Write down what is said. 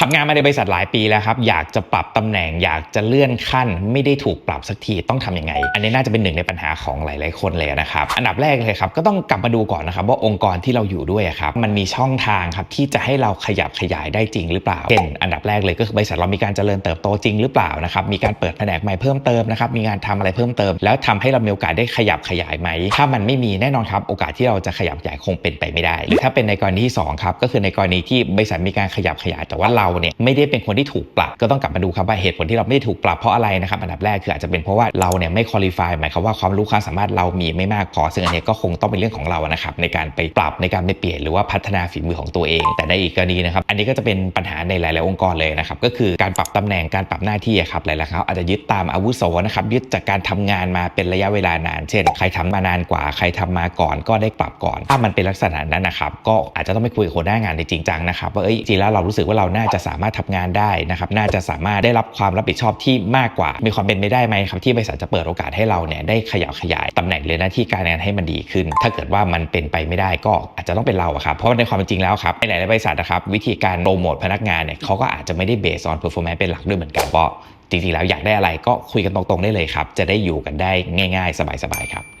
ทำงานมาในบริษัทหลายปีแล้วครับ อยากจะปรับตำแหน่ง อยากจะเลื่อนขั้น ไม่ได้ถูกปรับสักทีต้องทำยังไง อันนี้น่าจะเป็นหนึ่งในปัญหาของหลาย ๆ คนเลยนะครับ อันดับแรกเลยครับ ก็ต้องกลับมาดูก่อนนะครับ ว่าองค์กรที่เราอยู่ด้วยครับ มันมีช่องทางครับที่จะให้เราขยับขยายได้จริงหรือเปล่าเช่นอันดับแรกเลยก็คือบริษัทเรามีการเจริญเติบโตจริงหรือเปล่านะครับมีการเปิดแผนกใหม่เพิ่มเติมนะครับมีงานทำอะไรเพิ่มเติม แล้วทำให้เรามีโอกาสได้ขยับขยายไหมถ้ามันไม่มีแน่นอนครับโอกาสที่เราจะขยับขยายคงเป็นไปไม่ได้ หรือถ้าเป็นในกรณีที่สองครับก็คือในกรณีที่บริษัทมีการขยับขยายแต่ว่าเราเนี่ยไม่ได้เป็นคนที่ถูกปรับ ก็ต้องกลับมาดูครับว่าเหตุผลที่เราไม่ได้ถูกปรับเพราะอะไรนะครับอันดับแรกคืออาจจะเป็นเพราะว่าเราเนี่ยไม่คุริฟายหมายความว่าความรู้ความสามารถเรามีไม่มากพอ ซึ่งอันนี้ก็คงต้องเป็นเรื่องของเรานะครับในการไปปรับในการไปเปลี่ยนหรือว่าพัฒนาฝีมือของตัวเอง แต่ในอีกกรณีนะครับอันนี้ก็จะเป็นปัญหาในหลาย ๆ องค์กรเลยนะครับก็คือการปรับตำแหน่งการปรับหน้าที่ครับหลายๆครั้งอาจจะยึดตามอาวุโสนะครับยึดจากการทำงานมาเป็นระยะเวลานาน เช่น ใครทำมานานกว่าใครทำมาก่อนก็ได้ปรับก่อน ถ้ามันเป็นลักษณะนั้นนะครับก็อาจจะต้องไปคุยกับหัวหน้างานในจริงจังนะครับว่าเอ้ยจริงแล้วเรารู้สึกว่าเราน่าจะสามารถทำงานได้นะครับน่าจะสามารถได้รับความรับผิดชอบที่มากกว่า มีความเป็นไปได้ไหมครับที่บริษัทจะเปิดโอกาสให้เราเนี่ยได้ขยับขยายตำแหน่งหรือหน้าที่การงานให้มันดีขึ้น ถ้าเกิดว่ามันเป็นไปไม่ได้ก็อาจจะต้องเป็นเราครับเพราะในความจริงแล้วครับในหลายๆบริษัทนะครับวิธีการโปรโมทพนักงานเนี่ยเขาก็อาจจะไม่ได้เบสออนเพอร์ฟอร์แมนซ์เป็นหลักด้วยเหมือนกันเพราะจริงๆแล้วอยากได้อะไรก็คุยกันตรงๆได้เลยครับ จะได้อยู่กันได้ง่าย ๆ สบายๆครับ